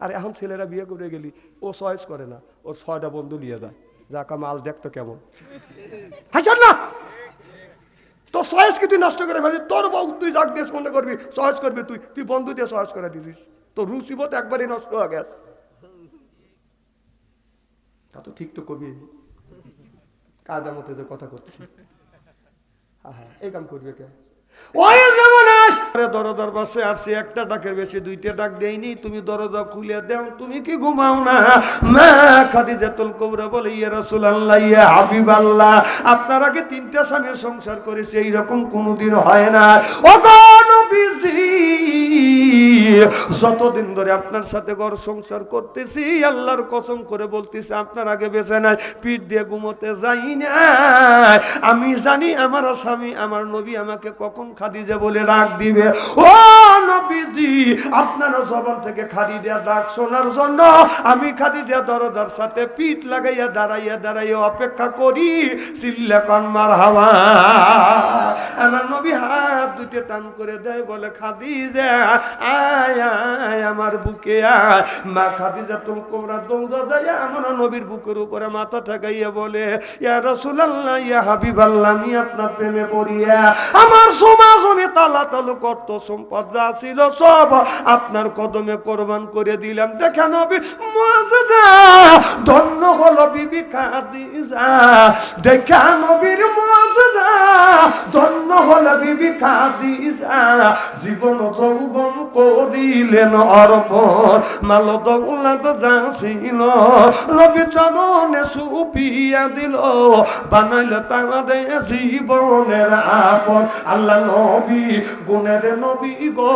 আর এখন ছেলেরা বিয়ে করে গেলি, ও চয়েস করে না, ওর ছয়টা বন্ধু নিয়ে যায়। যাকা মাল দেখতো কেমন। হাসান না তোর চয়েস কি তুই নষ্ট করে ফেলি তোর বউ তুই যাক দেশ মনে করবি চয়েস করবি তুই তুই বন্ধু দিয়ে চয়েস করে দিছিস। তোর রুচিবোধ একবারই নষ্ট হয়ে গেছে। তা তো ঠিক তো কবি। কায়দা মতো কথা করছি? আহা, এই কাম করবে কে? ওই দরদার পাশে আসছে, একটা ডাকের বেশি, দুইটা ডাক দেয়নি তুমি দরজা খুলে দেও, তুমি কি ঘুমাও না? মা খাদিজাতুল কুবরা বলে, ইয়া রাসূলুল্লাহ, ইয়া হাবিবাল্লাহ, আপনার আগে তিনটা স্বামীর সংসার করেছে, এইরকম কোনোদিন হয় না। ও গো নবীজি যতদিন ধরে আপনার সাথে ঘর সংসার করতেছি, আল্লাহর কসম করে বলতেছি, আপনার আগে বেঁচে নাই, পিঠ দিয়ে ঘুমোতে যাই না আমি জানি আমার স্বামী, আমার নবী আমাকে কখন খাদিজা বলে ডাক দিবে। ও নবীজি, আপনার জবান থেকে খাদি দেয়া ডাক শোনার জন্য আমি খাদিজা দরজার সাথে পিঠ লাগাইয়া দাঁড়াইয়া দাঁড়াইয়া অপেক্ষা করি। চিল্লা কনমার হাওয়া আমার নবী হাত দুটো টান করে দেয়, বলে, খাদিজা আমার বুকে মা খাদিজা কোমরা দৌড়া যায় আমার নবীর বুকের উপরে মাথা ঠেকাইয়া বলে, ইয়া রাসূলুল্লাহ, ইয়া আমি আপনার প্রেমে পড়িয়া আমার সমাজ আমি তালা তালু কত সম্পদ যা ছিল সব আপনার কদমে কোরবান করে দিলাম। দেখে নবী ধন্য হলো বিবি খাদিজা। দেখা নবীর ধন্য হলো বিবি খাদিজা জীবন যৌবন করিলেন অর্পণ মাল ছিল নবী চরণে সুপিয়া দিল, বানাইল তারে জীবনের আপন। আল্লাহ নবী, গুণের নবী গো,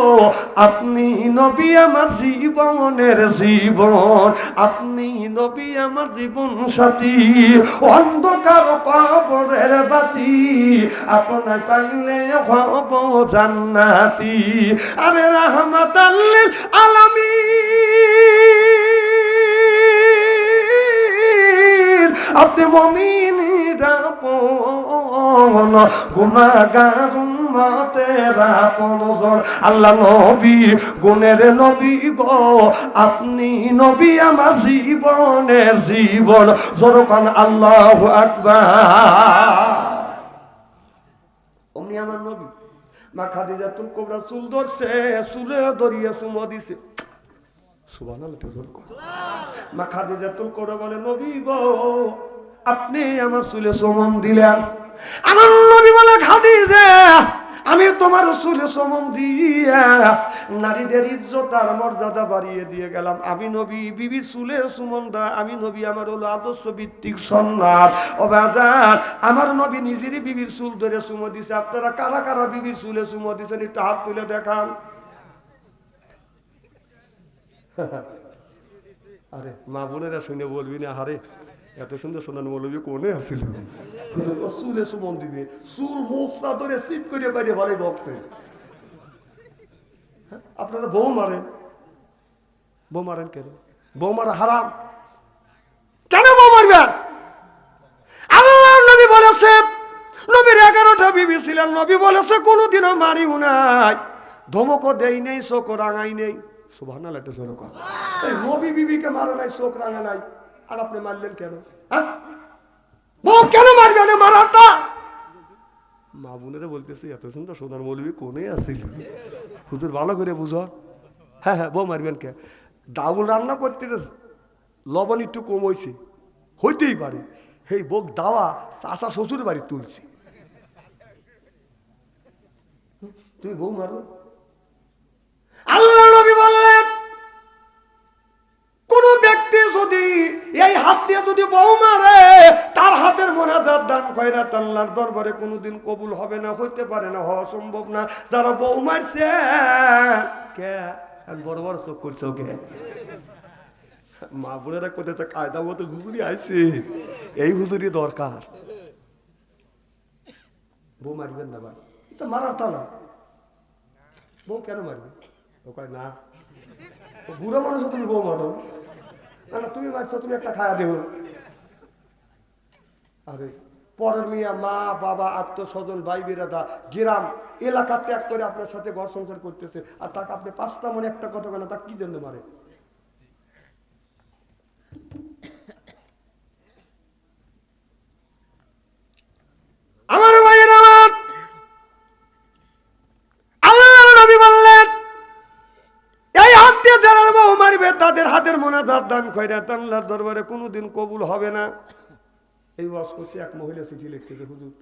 আপনি নবী আমার জীবনের জীবন, আপনি নবী আমার জীবন সাথী, অন্ধকার কবরের বাতি আপনার পাইলে হব জান্নাতি। আরে আপনি মমিন রাপন গুণাগার আল্লাহ নবী, গুণের নবী গো, আপনি নবী আমার জীবনের জীবন। জনকান আল্লাহ আকবার। আমার নবী। মা খাদিজা তুল কোবরা চুল ধরছে, চুলে ধরিয়া চুম দিছে। মা খাদিজা তুল করে। বলে, নবী গো, আপনি আমার চুলে সমন দিলেন। আমার নবী বলে, খাদিজা আমি তোমার চুলে সমন দিয়া নারীদের ইজ্জত আর মর্যাদা বাড়িয়ে দিয়ে গেলাম। আমি নবী, বিবি চুলের সুমনটা আমি নবী, আমার হলো আদর্শ ভিত্তিক সন্ন্যাত ও বাজার, আমার নবী নিজেরই বিবির চুল ধরে সুমো দিছে। আপনারা কারা কারা বিবির চুলে সুমো দিছেন, একটু হাত তুলে দেখান। আরে, মা বোনেরা শুনে বলবি না, আরে। এত সুন্দর শোনান বলবি কোনে আসিল? চুলে সুমন দিবে। চুল মোসরা ধরে সিট করে বাইরে ভালো বকছে। হ্যাঁ, আপনারা বউ মারেন। বউ মারেন কেন? বউ মারা হারাম। কেন বউ মারবেন? আল্লাহ নবী বলেছে নবীর এগারোটা বিবি ছিলেন। নবী বলেছে কোনোদিনও মারিও নাই। ধমকও দেই নেই চোখ রাঙাই নেই। সুভান একটা জোর নবী বিবিকে মারা নাই চোখ রাঙা নাই। আর আপনি মারলেন কেন? হ্যাঁ? বউ কেন মারবেন মারাটা মা বোনেরা বলতেছে, এত সুন্দর সোনার মৌলবী কোনে আসিল হুজুর ভালো করে বুঝো। হ্যাঁ হ্যাঁ বউ মারবেন কে? ডাউল রান্না করতে লবণ একটু কম হয়েছে হইতেই পারে। সেই বোক দাওয়া চাষা শ্বশুর বাড়ি তুলছে। তুই বউ মারো। আল্লাহ মোনাজাত আল্লাহর দরবারে কোনোদিন কবুল হবে না, হইতে পারে না, হওয়া সম্ভব না। যারা বউ মারছে, কে? বড় বড় চোখ করছ কে মা বোনেরা কোথায় কায়দা মতো হুজুরি আইছে। এই হুজুরি দরকার। বউ মারবেন না ভাই। এটা মারার তা না বউ কেন মারবে? ও কয়, না। তো বুড়ো মানুষ তুমি বউ মারো। না তুমি মারছো, তুমি একটা খায়া দেহ আরে পরের মিয়া, মা, বাবা আত্মস্বজন ভাই, বেরাদা, গ্রাম, এলাকা ত্যাগ করে আপনার সাথে ঘর সংসার করতেছে। আর তাকে আপনি পাঁচটা মনে একটা কথা বলেন তা কি জন্য পারে আমার ভাইয়ের এই হাত দিয়ে যারা মারবে, তাদের হাতের মোনাজাত দান কয়রা আল্লাহর দরবারে কোনোদিন কবুল হবে না। এই ওয়াজ করছে, এক মহিলা চিঠি লিখছে যে, হুজুর,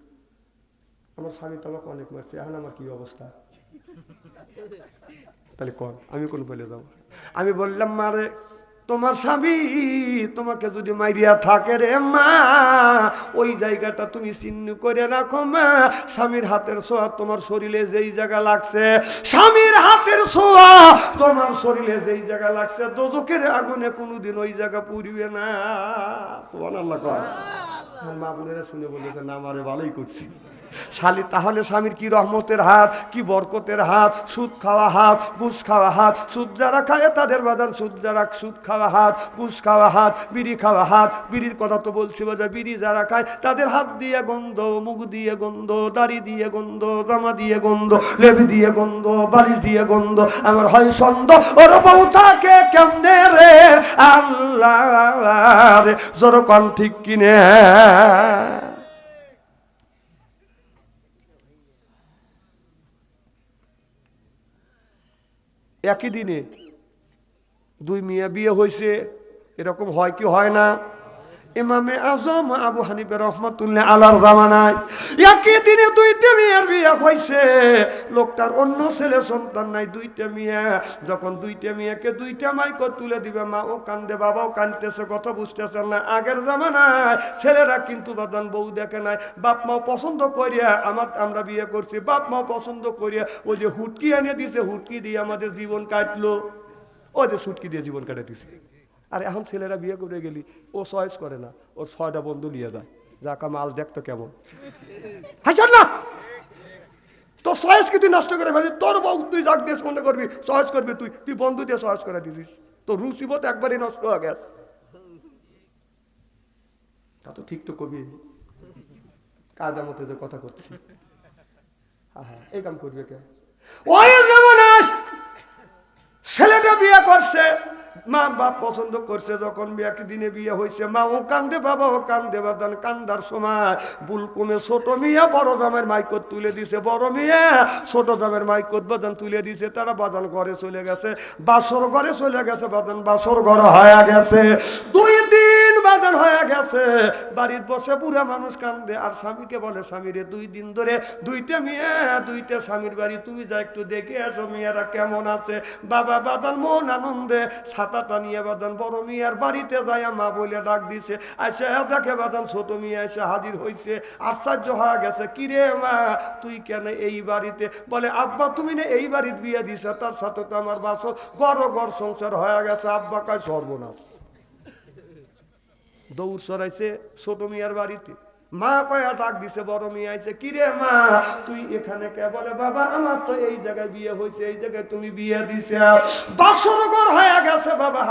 আমার স্বামী তো অনেক মারছে, এখন আমার কি অবস্থা? তাহলে কর, আমি কোন বলে যাব? আমি বললাম মারে তোমার স্বামী তোমাকে যদি মাইরিয়া থাকে রে, মা, ওই জায়গাটা তুমি চিহ্ন করে রাখো, মা। স্বামীর হাতের ছোঁয়া তোমার শরীরে যেই জায়গা লাগছে, স্বামীর হাতের ছোঁয়া তোমার শরীরে যেই জায়গা লাগছে দোজকের আগুনে কোনোদিন ওই জায়গা পুরিবে না। সোহান আল্লাহ মা বোনেরা শুনে বলেছে না আমারে ভালোই করছি। শালি, তাহলে স্বামীর কি রহমতের হাত, কি বরকতের হাত? সুদ খাওয়া হাত, ঘুষ খাওয়া হাত। সুদ যারা খায় তাদের বাদান সুদ যারা সুদ খাওয়া হাত, ঘুষ খাওয়া হাত, বিড়ি খাওয়া হাত। বিড়ির কথা তো বলছি বাজার বিড়ি যারা খায় তাদের হাত দিয়ে গন্ধ, মুখ দিয়ে গন্ধ, দাড়ি দিয়ে গন্ধ, জামা দিয়ে গন্ধ লেবি দিয়ে গন্ধ, বালিশ দিয়ে গন্ধ। আমার হয় সন্দ ওর বউ থাকে কেমনে রে? আল্লাহ, জোর কন ঠিক কিনে। একই দিনে দুই মেয়ে বিয়ে হয়েছে এরকম হয় কি হয় না? ইমামে আজম আবু হানিফে রহমতুল্লাহ আলার জামানায় একই দিনে দুইটা মেয়ের বিয়ে হয়েছে। লোকটার অন্য ছেলে সন্তান নাই, দুইটা মেয়ে। যখন দুইটা মেয়েকে দুইটা মাইক তুলে দিবে, মা ও কান্দে, বাবাও কানতেছে কথা বুঝতেছে না। আগের জামানায় ছেলেরা কিন্তু বাদান বউ দেখে নাই। বাপ মাও পছন্দ করিয়া আমার, আমরা বিয়ে করছি, বাপ মাও পছন্দ করিয়া ওই যে হুটকি এনে দিছে, হুটকি দিয়ে আমাদের জীবন কাটলো। ও যে সুটকি দিয়ে জীবন কাটে দিছে আর এখন ছেলেরা বিয়ে করে গেলি, ও চয়েস করে না, ওর ছয়টা বন্ধু নিয়ে যায়। যাকা মাল দেখতো কেমন। হাসান না তোর চয়েস কি তুই নষ্ট করে ফেলি তোর বউ তুই যাক দেশ মনে করবি চয়েস করবি তুই তুই বন্ধু দিয়ে চয়েস করে দিছিস। তোর রুচিবোধ একবারই নষ্ট হয়ে গেছে। তা তো ঠিক তো কবি। কাজের মতো যে কথা করছি। আহা এই কাম করবে কে? ওই যেমন ছেলেটা বিয়ে করছে। মা বাপ পছন্দ করছে যখন বিয়ে দিনে বিয়ে হয়েছে, মা, ও কান্দে বাবা, ও কান্দে বাদান কান্দার সময় বুল কমে ছোট মিয়া, বড় দামের মাইকত তুলে দিছে, বড় মিয়া, ছোট দামের মাইকত বাদান তুলে দিছে, তারা বাদান ঘরে চলে গেছে, বাসর ঘরে চলে গেছে, বাদান বাসর ঘর হয়ে গেছে। দুই দিন হয়ে গেছে। বাড়ির বসে বুড়া মানুষ কান্দে। আর স্বামীকে বলে স্বামীরে দুই দিন ধরে দুইটা মেয়ে, দুইটা স্বামীর বাড়ি। তুমি যা একটু দেখে আসো মেয়েরা কেমন আছে? বাবা বাদান মন আনন্দে। ছাতাটা নিয়ে বাদান, বড় মিয়ার বাড়িতে যায়, মা বলে ডাক দিছে। আচ্ছা দেখে বাদান, ছোট মিয়া এসে হাজির হয়েছে আশ্চর্য হয়ে গেছে কিরে মা, তুই কেন এই বাড়িতে? বলে, আব্বা, তুমি না এই বাড়ির বিয়ে দিছে, তার সাথে তো আমার বাসর গড় গড় সংসার হয়ে গেছে। আব্বা কাজ সর্বনাশ। দৌড় সরাইছে ছোট মিয়ার বাড়িতে। মা কয়া ডাক দিছে, বড় মেয়ে আইছে, কিরে মা, তুই এখানে কে বলে? বাবা, আমার তো এই জায়গায় বিয়ে হয়েছে এই জায়গায় তুমি বিয়ে দিছে। হয়ে গেছে, বাবা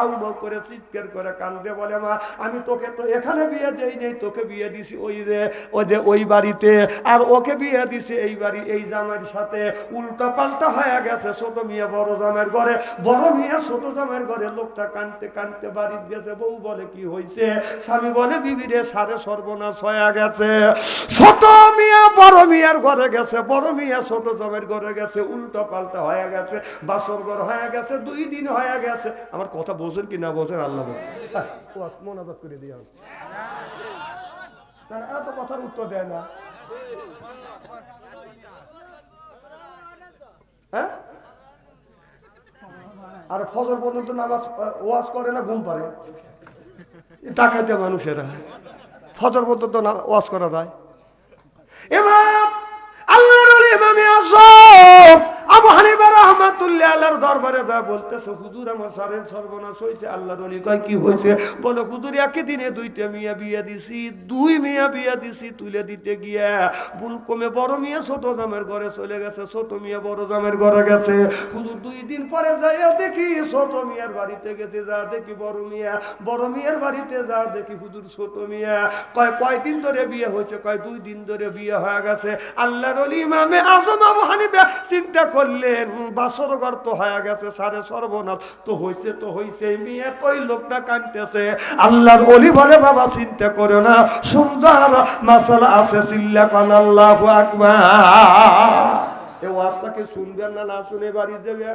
করে চিৎকার করে কান্দে বলে, মা, আমি তোকে তো এখানে বিয়ে দেই নেই, তোকে বিয়ে দিছি ওই যে ওই যে, ওই বাড়িতে, আর ওকে বিয়ে দিছে এই বাড়ি, এই জামাইয়ের সাথে। উল্টা পাল্টা হয়ে গেছে, ছোট মিয়া বড় জামের ঘরে, বড় মিয়া ছোট জামের ঘরে, লোকটা কানতে কানতে বাড়িতে গেছে, বউ বলে, কি হয়েছে স্বামী বলে বিবিরে সারে সর্বনাশ হয়ে গেছে। ছোট মিয়া বড় মিয়ার ঘরে গেছে বড় মিয়া ছোট জমের ঘরে গেছে উল্টো পাল্টা হয়ে গেছে বাসর ঘর হয়ে গেছে দুই দিন হয়ে গেছে। আমার কথা বোঝেন কি না বোঝেন আল্লাহ বলে। হ্যাঁ, ও মনাবাদ করে দিয়ে তারা এত কথার উত্তর দেয় না। হ্যাঁ? আর ফজর পর্যন্ত নামাজ ওয়াজ করে না ঘুম পারে টাকাতে মানুষেরা। ফজর পর্যন্ত না- ওয়াজ করা যায়? এবার আল্লাহর আলী ইমামে আজম আল্লাহর বড় ছোট ঘরে চলে গেছে, ছোট মিয়া বড় ঘরে গেছে। হুজুর, দুই দিন পরে যাইয়া দেখি ছোট মিয়ার বাড়িতে গেছে, যা দেখি বড় মিয়া, বড় মিয়ার বাড়িতে যা দেখি হুজুর ছোট মিয়া। কয় কয়দিন ধরে বিয়ে হয়েছে, কয়, দুই দিন ধরে বিয়ে হয়ে গেছে। আল্লাহর অলি ইমামে আজম আবু হানিফা চিন্তা বললেন, বাসর ঘর তো হয়ে গেছে সারে সর্বনাথ তো হয়েছে তো হয়েছে মেয়ে কই লোকটা কানতেছে। আল্লাহর বলি বলে, বাবা, চিন্তা করো না। সুন্দর মাসাল আছে চিল্লা কান আল্লাহ আকবার। এ ওয়াজটাকে শুনবেন না না শুনে বাড়ি দেবে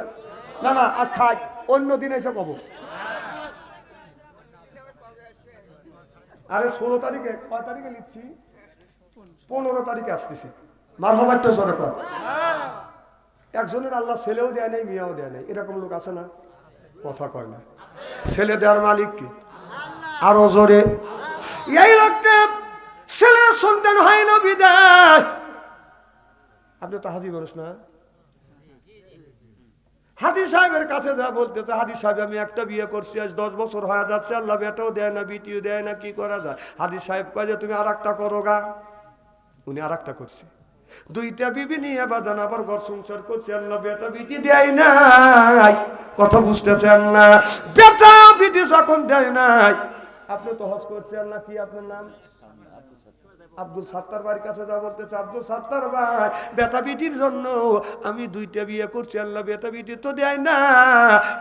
না না, আজ থাক, অন্য দিন এসে পাব। আরে, ষোলো তারিখে, কয় তারিখে নিচ্ছি? পনেরো তারিখে আসতেছি। মার হবার তো সরকার একজনের আল্লাহ ছেলেও দেয় নাই, মেয়েও দেয় নাই। এরকম লোক আছে না? কথা কয় না। ছেলে দেওয়ার মালিক কি? আরও জোরে। এই লোকটা ছেলের সন্তান হয় না, বিদায়। আপনি তো হাজি মানুষ না? হাদি সাহেবের কাছে যা বলতেছে হাদি সাহেব, আমি একটা বিয়ে করছি, আজ দশ বছর হয়ে যাচ্ছে, আল্লাহ বেটাও দেয় না, বিটিও দেয় না, কি করা যায়? হাদি সাহেব কয় যে, তুমি আর একটা করো গা। উনি আর একটা করছে। দুইটা বিবি নিয়ে বাজান, আবার ঘর সংসার করছে আল্লাহ, বেটা বিটি দেয় নাই। কথা বুঝতেছেন না বেটা বিটি যখন দেয় নাই। আপনি তো হজ করছেন না কি আপনার নাম? আব্দুল সাত্তার বাড়ির কাছে যা বলতেছে, আব্দুল সাত্তার ভাই, বেটা বিটির জন্য আমি দুইটা বিয়ে করছি আল্লাহ, বেটা বিটি তো দেয় না।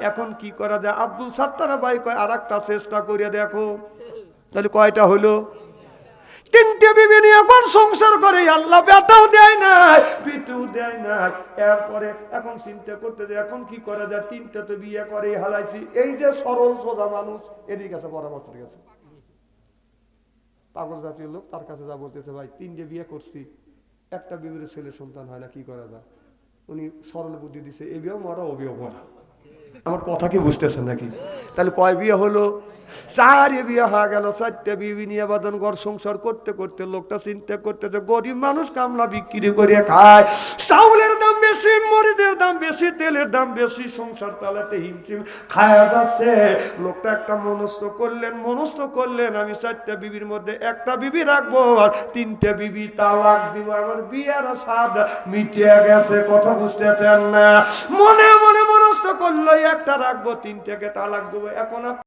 এখন কি করা যায়? আব্দুল সাত্তার ভাই কয় আর চেষ্টা করে দেখো। তাহলে কয়টা হলো? তিনটে বিবি নিয়ে এখন সংসার করে, আল্লাহ বেটাও দেয় নাই বিটু দেয় নাই। এরপরে এখন চিন্তা করতে যে এখন কি করা যায়? তিনটে তো বিয়ে করে হালাইছি এই যে সরল সোজা মানুষ, এদিকে গেছে পরামর্শ গেছে। পাগল জাতীয় লোক তার কাছে যা বলতেছে, ভাই, তিনটে বিয়ে করছি। একটা বিবির ছেলে সন্তান হয় না, কি করা যায়? উনি সরল বুদ্ধি দিছে, এ বিয়েও মরা, ও বিয়েও মরা। আমার কথা কি বুঝতেছেন নাকি? তাহলে কয় বিয়ে হলো? বিয়ে হয়ে গেল, চারটে বিবি নিয়ে বাদন ঘর সংসার করতে করতে লোকটা চিন্তা করতেছে, গরিব মানুষ কামলা বিক্রি করে খায়। চাউলের দাম বেশি দাম বেশি, তেলের দাম বেশি, সংসার চালাতে হিমশিম খায়া যাচ্ছে। লোকটা একটা মনস্থ করলেন মনস্থ করলেন, আমি চারটা বিবির মধ্যে একটা বিবি রাখব আর তিনটে বিবি তালাক দিব। আমার বিয়ের স্বাদ মিটিয়ে গেছে, কথা বুঝতেছেন না। মনে মনে মনস্থ করল, একটা রাখব, তিনটাকে তালাক দেবো। এখন